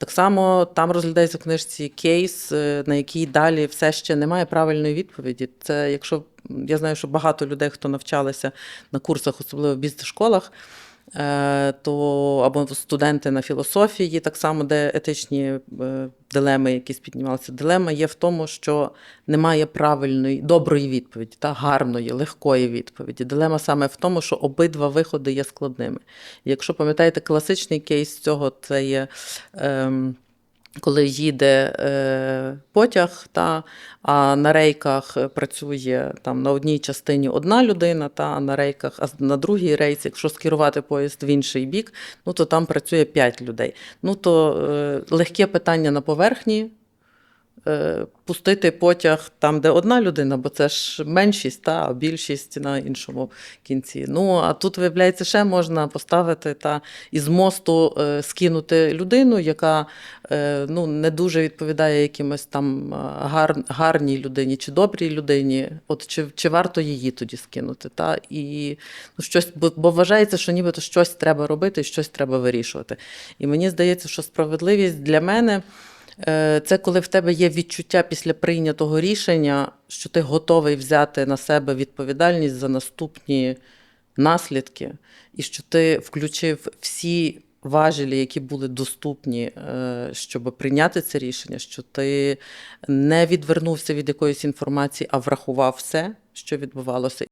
Так само там розглядається в книжці кейс, е, на який далі все ще немає правильної відповіді. Це якщо я знаю, що багато людей, хто навчалися на курсах, особливо в бізнес-школах, то або студенти на філософії, так само, де етичні е, дилеми якісь піднімалися. Дилема є в тому, що немає правильної, доброї відповіді, та гарної, легкої відповіді. Дилема саме в тому, що обидва виходи є складними. Якщо пам'ятаєте, класичний кейс цього це є. Ем, коли їде е, потяг, та, а на рейках працює там на одній частині одна людина, та, а на рейках, а на другій рейці, якщо скерувати поїзд в інший бік, ну то там працює 5 людей. Ну то е, легке питання на поверхні. Е, Пустити потяг там, де одна людина, бо це ж меншість, та, а більшість на іншому кінці. Ну, а тут, виявляється, ще можна поставити та із мосту е, скинути людину, яка е, ну, не дуже відповідає якимось там гар, гарній людині чи добрій людині. От чи, чи варто її тоді скинути? Та? І, ну, щось, бо, бо вважається, що нібито щось треба робити, щось треба вирішувати. І мені здається, що справедливість для мене. Е, Це коли в тебе є відчуття після прийнятого рішення, що ти готовий взяти на себе відповідальність за наступні наслідки, і що ти включив всі важелі, які були доступні, е, щоб прийняти це рішення, що ти не відвернувся від якоїсь інформації, а врахував все, що відбувалося.